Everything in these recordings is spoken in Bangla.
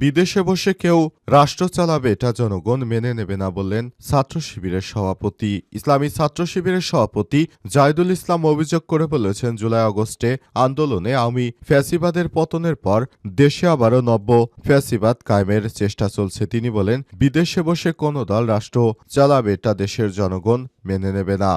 বিদেশে বসে কেউ রাষ্ট্র চালাবে, এটা জনগণ মেনে নেবে না বললেন ছাত্র শিবিরের সভাপতি। ইসলামী ছাত্র শিবিরের সভাপতি জাহিদুল ইসলাম অভিযোগ করে বলেছেন, জুলাই আগস্টে আন্দোলনে আমি ফ্যাসিবাদের পতনের পর দেশে আবারও নব্য ফ্যাসিবাদ কায়েমের চেষ্টা চলছে। তিনি বলেন, বিদেশে বসে কোনো দল রাষ্ট্র চালাবে, এটা দেশের জনগণ মেনে নেবে না।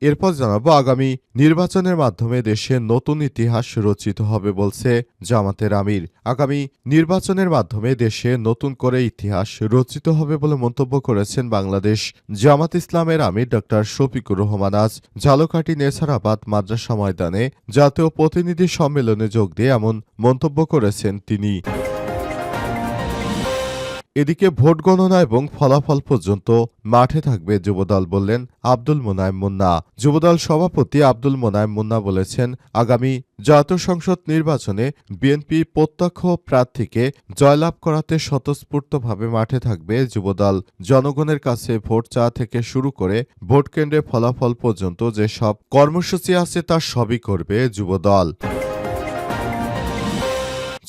এরপর জানাব আগামী নির্বাচনের মাধ্যমে দেশে নতুন ইতিহাস রচিত হবে বলছে জামাতের আমির। আগামী নির্বাচনের মাধ্যমে দেশে নতুন করে ইতিহাস রচিত হবে বলে মন্তব্য করেছেন বাংলাদেশ জামাত ইসলামের আমির ড. শফিকুর রহমান। আজ ঝালকাঠি নেসারাবাদ মাদ্রাসা ময়দানে জাতীয় প্রতিনিধি সম্মেলনে যোগ দিয়ে এমন মন্তব্য করেছেন তিনি। এদিকে ভোট গণনা এবং ফলাফল পর্যন্ত মাঠে থাকবে যুবদল বললেন আব্দুল মোনায়েম মুন্না। যুবদল সভাপতি আব্দুল মোনায়েম মুন্না বলেছেন, আগামী জাতীয় সংসদ নির্বাচনে বিএনপি প্রত্যক্ষ প্রার্থীকে জয়লাভ করাতে স্বতঃস্ফূর্তভাবে মাঠে থাকবে যুবদল। জনগণের কাছে ভোট চাওয়া থেকে শুরু করে ভোট কেন্দ্রে ফলাফল পর্যন্ত যেসব কর্মসূচি আছে তা সবই করবে যুবদল।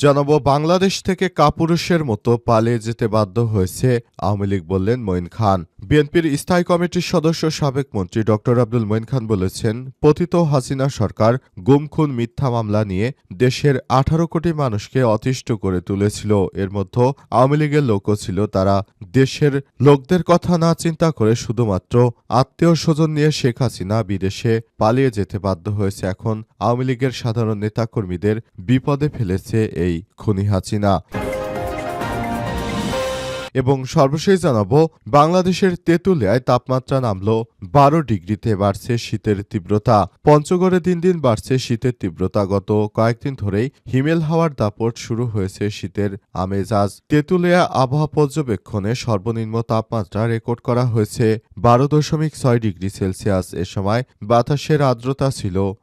জানাব, বাংলাদেশ থেকে কাপুরুষের মতো পালিয়ে যেতে বাধ্য হয়েছে আওয়ামী লীগ বললেন মঈন খান। বিএনপির স্থায়ী কমিটির সদস্য সাবেক মন্ত্রী ড. আব্দুল মঈন খান বলেছেন, পতিত হাসিনা সরকার গুমখুন মিথ্যা মামলা নিয়ে দেশের আঠারো কোটি মানুষকে অতিষ্ঠ করে তুলেছিল। এর মধ্যে আওয়ামী লীগের লোকও ছিল। তারা দেশের লোকদের কথা না চিন্তা করে শুধুমাত্র আত্মীয় স্বজন নিয়ে শেখ হাসিনা বিদেশে পালিয়ে যেতে বাধ্য হয়েছে। এখন আওয়ামী লীগের সাধারণ নেতাকর্মীদের বিপদে ফেলেছে এই খুনি হাসিনা। এবং সর্বশেষ জানাব, বাংলাদেশের তেঁতুলিয়ায় তাপমাত্রা নামল বারো ডিগ্রিতে বাড়ছে শীতের তীব্রতা। পঞ্চগড়ে দিন দিন বাড়ছে শীতের তীব্রতা। গত কয়েকদিন ধরেই হিমেল হাওয়ার দাপট শুরু হয়েছে শীতের আমেজ আজ তেঁতুলিয়া আবহাওয়া পর্যবেক্ষণে সর্বনিম্ন তাপমাত্রা রেকর্ড করা হয়েছে বারো দশমিক ছয় ডিগ্রি সেলসিয়াস। এ সময় বাতাসের আর্দ্রতা ছিল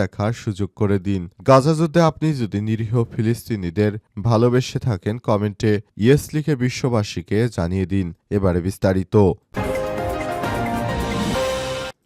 দেখার সুযোগ করে দিন। গাজা যুদ্ধে আপনি যদি নিরীহ ফিলিস্তিনিদের ভালোবেসে থাকেন, কমেন্টে ইয়েস লিখে বিশ্ববাসীকে জানিয়ে দিন। এবারে বিস্তারিত।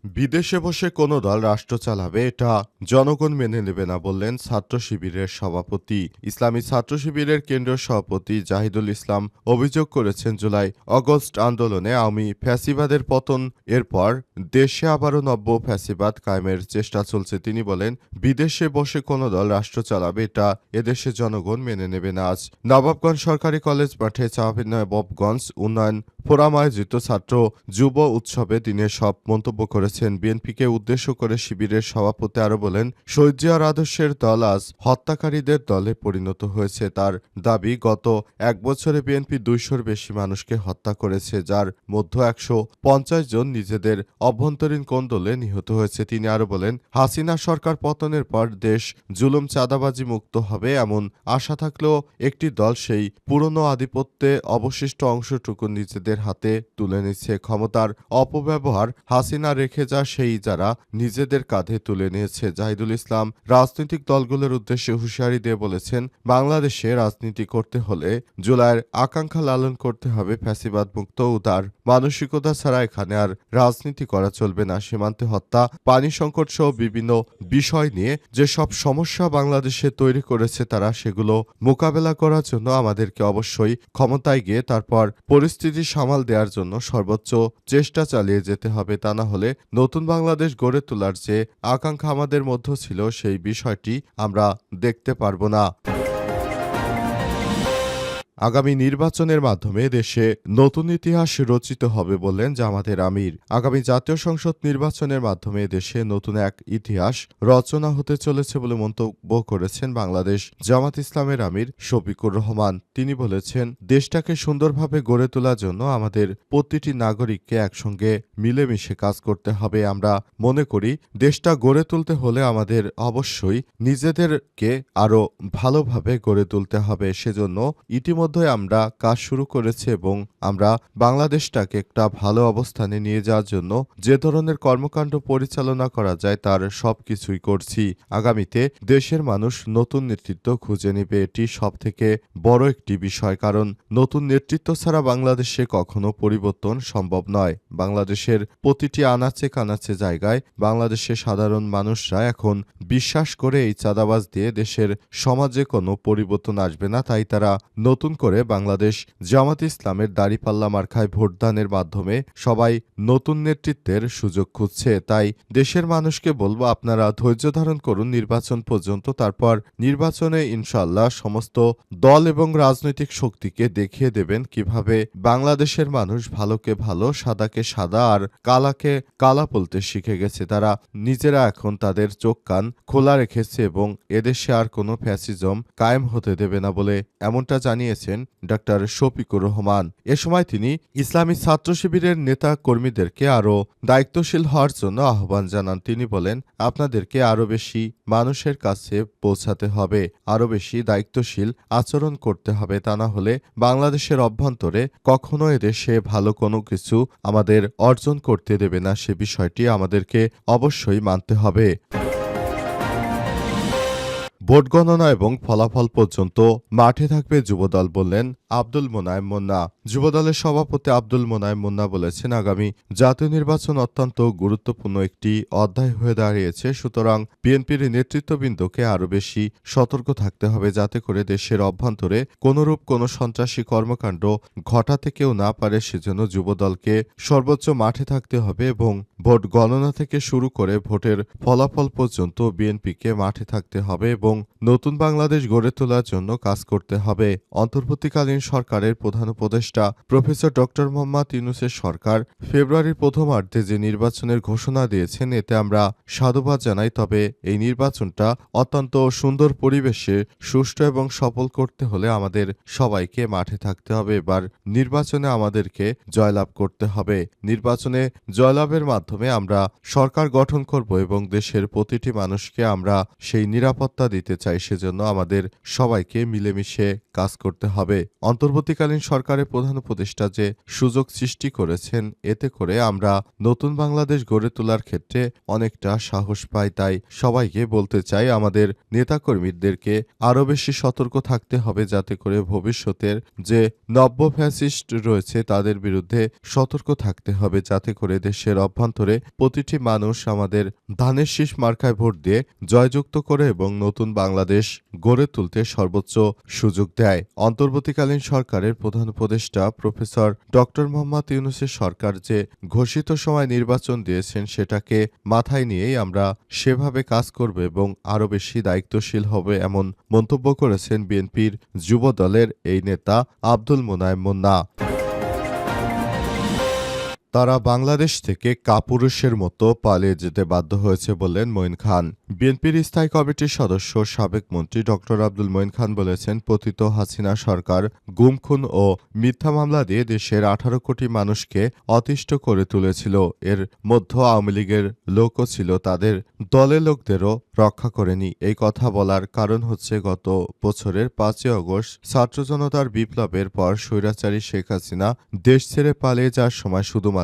বিদেশে বসে কোনো দল রাষ্ট্র চালাবে, এটা জনগণ মেনে নেবে না বললেন ছাত্র শিবিরের সভাপতি। ইসলামী ছাত্র শিবিরের কেন্দ্রীয় সভাপতি জাহিদুল ইসলাম অভিযোগ করেছেন, জুলাই অগস্ট আন্দোলনে আওয়ামী ফ্যাসিবাদের পতন, এরপর দেশে আবারও নব্য ফ্যাসিবাদ কায়েমের চেষ্টা চলছে। তিনি বলেন, বিদেশে বসে কোনো দল রাষ্ট্র চালাবে, এটা এদেশে জনগণ মেনে নেবে না। আজ নবাবগঞ্জ সরকারি কলেজ মাঠে নবাবগঞ্জ উন্নয়ন ফোরাম আয়োজিত ছাত্র যুব উৎসবে তিনি সব মন্তব্য করেছেন। বিএনপিকে উদ্দেশ্য করে শিবিরের সভাপতি আরও বলেন, শহীদ জিয়ার আদর্শের দল আজ হত্যাকারীদের দলে পরিণত হয়েছে। তার দাবি, গত এক বছরে বিএনপি দুইশোর বেশি মানুষকে হত্যা করেছে, যার মধ্যে একশো পঞ্চাশ জন নিজেদের অভ্যন্তরীণ কোন্দলে নিহত হয়েছে। তিনি আরও বলেন, হাসিনা সরকার পতনের পর দেশ জুলুম চাঁদাবাজি মুক্ত হবে এমন আশা থাকলেও একটি দল সেই পুরনো আধিপত্যে অবশিষ্ট অংশটুকু নিজেদের হাতে তুলে নিচ্ছে ক্ষমতার অপব্যবহার, হাসিনা রেখে যা সেই যারা নিজেদের কাঁধে তুলে নিয়েছে। জাহিদুল ইসলাম রাজনৈতিক দলগুলোর উদ্দেশ্যে হুঁশিয়ারি দিয়ে বলেছেন, বাংলাদেশে রাজনীতি করতে হলে জুলাইয়ের আকাঙ্ক্ষা লালন করতে হবে, ফ্যাসিবাদ মুক্ত উদার মানসিকতা ছাড়া এখানে আর রাজনীতি করা চলবে না। সীমান্তে হত্যা, পানি সংকট সহ বিভিন্ন বিষয় নিয়ে যেসব সমস্যা বাংলাদেশে তৈরি করেছে তারা সেগুলো মোকাবেলা করার জন্য আমাদেরকে অবশ্যই ক্ষমতায় গিয়ে তারপর পরিস্থিতি সামাল দেওয়ার জন্য সর্বোচ্চ চেষ্টা চালিয়ে যেতে হবে তা না হলে নতুন বাংলাদেশ গড়ে তোলার যে আকাঙ্ক্ষা আমাদের মধ্যে ছিল সেই বিষয়টি আমরা দেখতে পারব না। আগামী নির্বাচনের মাধ্যমে দেশে নতুন ইতিহাস রচিত হবে বললেন জামাতের আমির। আগামী জাতীয় সংসদ নির্বাচনের মাধ্যমে দেশে নতুন এক ইতিহাস রচনা হতে চলেছে বলে মন্তব্য করেছেন বাংলাদেশ জামাত ইসলামের আমির শফিকুর রহমান। তিনি বলেছেন, দেশটাকে সুন্দরভাবে গড়ে তোলার জন্য আমাদের প্রতিটি নাগরিককে একসঙ্গে মিলেমিশে কাজ করতে হবে। আমরা মনে করি, দেশটা গড়ে তুলতে হলে আমাদের অবশ্যই নিজেদেরকে আরও ভালোভাবে গড়ে তুলতে হবে। সেজন্য ইতিমধ্যে আমরা কাজ শুরু করেছি এবং আমরা বাংলাদেশটাকে একটা ভালো অবস্থানে নিয়ে যাওয়ার জন্য যে ধরনের কর্মকাণ্ড পরিচালনা করা যায় তার সবকিছুই করছি। আগামীতে দেশের মানুষ নতুন নেতৃত্ব খুঁজে নেবে এটি সবথেকে বড় একটি বিষয়, কারণ নতুন নেতৃত্ব ছাড়া বাংলাদেশে কখনো পরিবর্তন সম্ভব নয়। বাংলাদেশের প্রতিটি আনাচে কানাচে জায়গায় বাংলাদেশের সাধারণ মানুষরা এখন বিশ্বাস করে এই চাঁদাবাজ দিয়ে দেশের সমাজে কোনো পরিবর্তন আসবে না, তাই তারা নতুন করে বাংলাদেশ জামাত ইসলামের দাড়িপাল্লা মার্কায় ভোটদানের মাধ্যমে সবাই নতুন নেতৃত্বের সুযোগ খুঁজছে। তাই দেশের মানুষকে বলব, আপনারা ধৈর্য ধারণ করুন নির্বাচন পর্যন্ত, তারপর নির্বাচনে ইনশাল্লাহ সমস্ত দল এবং রাজনৈতিক শক্তিকে দেখিয়ে দেবেন কীভাবে বাংলাদেশের মানুষ ভালোকে ভালো, সাদাকে সাদা আর কালাকে কালা বলতে শিখে গেছে। তারা নিজেরা এখন তাদের চোখ কান খোলা রেখেছে এবং এদেশে আর কোনো ফ্যাসিজম কায়েম হতে দেবে না বলে এমনটা জানিয়েছেন ডক্টর শফিকুর রহমান। এ সময় তিনি ইসলামী ছাত্র শিবিরের নেতা কর্মীদেরকে আরও দায়িত্বশীল হওয়ার জন্য আহ্বান জানান। তিনি বলেন, আপনাদেরকে আরও বেশি মানুষের কাছে পৌঁছাতে হবে, আরও বেশি দায়িত্বশীল আচরণ করতে হবে, তা না হলে বাংলাদেশের অভ্যন্তরে কখনো এদেশে ভালো কোনো কিছু আমাদের অর্জন করতে দেবে না। সে বিষয়টি আমাদেরকে অবশ্যই মানতে হবে। ভোট গণনা এবং ফলাফল পর্যন্ত মাঠে থাকবে যুবদল বললেন আব্দুল মোনায়েম মুন্না। যুবদলের সভাপতি আব্দুল মোনায়েম মুন্না বলেছেন, আগামী জাতীয় নির্বাচন অত্যন্ত গুরুত্বপূর্ণ একটি অধ্যায় হয়ে দাঁড়িয়েছে, সুতরাং বিএনপির নেতৃত্ববৃন্দকে আরও বেশি সতর্ক থাকতে হবে যাতে করে দেশের অভ্যন্তরে কোনোরূপ কোনো সন্ত্রাসী কর্মকাণ্ড ঘটাতে কেউ না পারে, সেজন্য যুবদলকে সর্বোচ্চ মাঠে থাকতে হবে এবং ভোট গণনা থেকে শুরু করে ভোটের ফলাফল পর্যন্ত বিএনপিকে মাঠে থাকতে হবে এবং নতুন বাংলাদেশ গড়ে তোলার জন্য কাজ করতে হবে। অন্তর্বর্তীকালীন সরকারের প্রধান উপদেষ্টা প্রফেসর ডক্টর মোহাম্মদ ইউনুসের সরকার ফেব্রুয়ারির প্রথমার্ধে যে নির্বাচনের ঘোষণা দিয়েছেন, এতে আমরা সাধুবাদ জানাই। তবে এই নির্বাচনটা অত্যন্ত সুন্দর পরিবেশে সুষ্ঠু এবং সফল করতে হলে আমাদের সবাইকে মাঠে থাকতে হবে। এবার নির্বাচনে আমাদেরকে জয়লাভ করতে হবে। নির্বাচনে জয়লাভের মাধ্যমে আমরা সরকার গঠন করব এবং দেশের প্রতিটি মানুষকে আমরা সেই নিরাপত্তা দিতে চাই, সেজন্য আমাদের সবাইকে মিলেমিশে কাজ করতে হবে। অন্তর্বর্তীকালীন সরকারের প্রধান উপদেষ্টা যে সুযোগ সৃষ্টি করেছেন, এতে করে আমরা নতুন বাংলাদেশ গড়ে তোলার ক্ষেত্রে অনেকটা সাহস পাই। তাই সবাইকে বলতে চাই, আমাদের নেতাকর্মীদেরকে আরও বেশি সতর্ক থাকতে হবে, যাতে করে ভবিষ্যতের যে নব্য ফ্যাসিস্ট রয়েছে, তাদের বিরুদ্ধে সতর্ক থাকতে হবে, যাতে করে দেশের অভ্যন্তরে প্রতিটি মানুষ আমাদের ধানের শীষ মার্কায় ভোট দিয়ে জয়যুক্ত করে এবং নতুন বাংলাদেশ গড়ে তুলতে সর্বোচ্চ সুযোগ দেয়। অন্তর্বর্তীকালীন সরকারের প্রধান উপদেষ্টা প্রফেসর ডক্টর মোহাম্মদ ইউনুসের সরকার যে ঘোষিত সময় নির্বাচন দিয়েছেন সেটাকে মাথায় নিয়েই আমরা সেভাবে কাজ করব এবং আরও বেশি দায়িত্বশীল হবে এমন মন্তব্য করেছেন বিএনপির যুব দলের এই নেতা আব্দুল মোনায়েম মুন্না। তারা বাংলাদেশ থেকে কাপুরুষের মতো পালিয়ে যেতে বাধ্য হয়েছে বললেন মঈন খান। বিএনপির স্থায়ী কমিটির সদস্য সাবেক মন্ত্রী ডক্টর আব্দুল মঈন খান বলেছেন, পতিত হাসিনা সরকার গুমখুন ও মিথ্যা মামলা দিয়ে দেশের আঠারো কোটি মানুষকে অতিষ্ঠ করে তুলেছিল। এর মধ্য আওয়ামী লীগের লোকও ছিল, তাদের দলের লোকদেরও রক্ষা করেনি। এই কথা বলার কারণ হচ্ছে গত বছরের পাঁচই অগস্ট ছাত্র জনতার বিপ্লবের পর স্বৈরাচারী শেখ হাসিনা দেশ ছেড়ে পালিয়ে যাওয়ার সময় শুধুমাত্র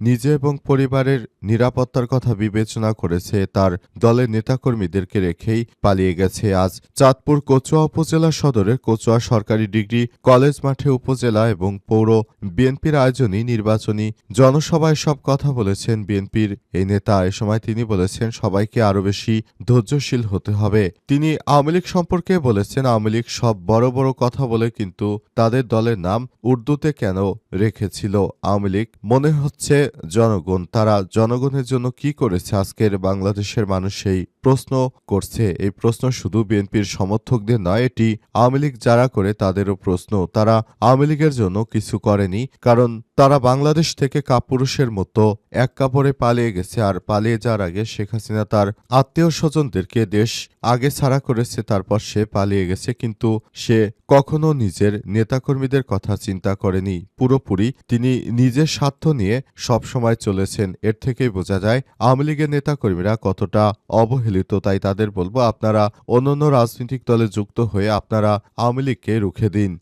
নিজে এবং পরিবারের নিরাপত্তার কথা বিবেচনা করেছে তার দলের নেতাকর্মীদেরকে রেখেই পালিয়ে গেছে। আজ চাঁদপুর কচুয়া উপজেলা সদরের কচুয়া সরকারি ডিগ্রি কলেজ মাঠে উপজেলা এবং পৌর বিএনপির আয়োজনই নির্বাচনী জনসভায় সব কথা বলেছেন বিএনপির এই নেতা। এ সময় তিনি বলেছেন, সবাইকে আরও বেশি ধৈর্যশীল হতে হবে। তিনি আওয়ামী লীগ সম্পর্কে বলেছেন, আওয়ামী লীগ সব বড় বড় কথা বলে কিন্তু তাদের দলের নাম উর্দুতে কেন রেখেছিল? আওয়ামী লীগ মনে হচ্ছে জনগণ। তারা জনগণের জন্য কি করেছে? আজকের বাংলাদেশের মানুষ সেই প্রশ্ন করছে। এই প্রশ্ন শুধু বিএনপির সমর্থকদের নয়, এটি আওয়ামী লীগ যারা করে তাদেরও প্রশ্ন। তারা আওয়ামী লীগের জন্য কিছু করেনি, কারণ তারা বাংলাদেশ থেকে কাপুরুষের মতো এক কাপড়ে পালিয়ে গেছে। আর পালিয়ে যাওয়ার আগে শেখ হাসিনা তার আত্মীয় স্বজনদেরকে দেশ আগে ছাড়া করেছে, তারপর সে পালিয়ে গেছে। কিন্তু সে কখনো নিজের নেতাকর্মীদের কথা চিন্তা করেনি। পুরোপুরি তিনি নিজের স্বার্থ নিয়ে সবসময় চলেছেন। এর থেকেই বোঝা যায়, আওয়ামী লীগের নেতাকর্মীরা কতটা অবহেলিত তাই তাদের বলব আপনারা অন্যান্য রাজনৈতিক দলে যুক্ত হয়ে আপনারা আওয়ামী লীগকে রুখে দিন।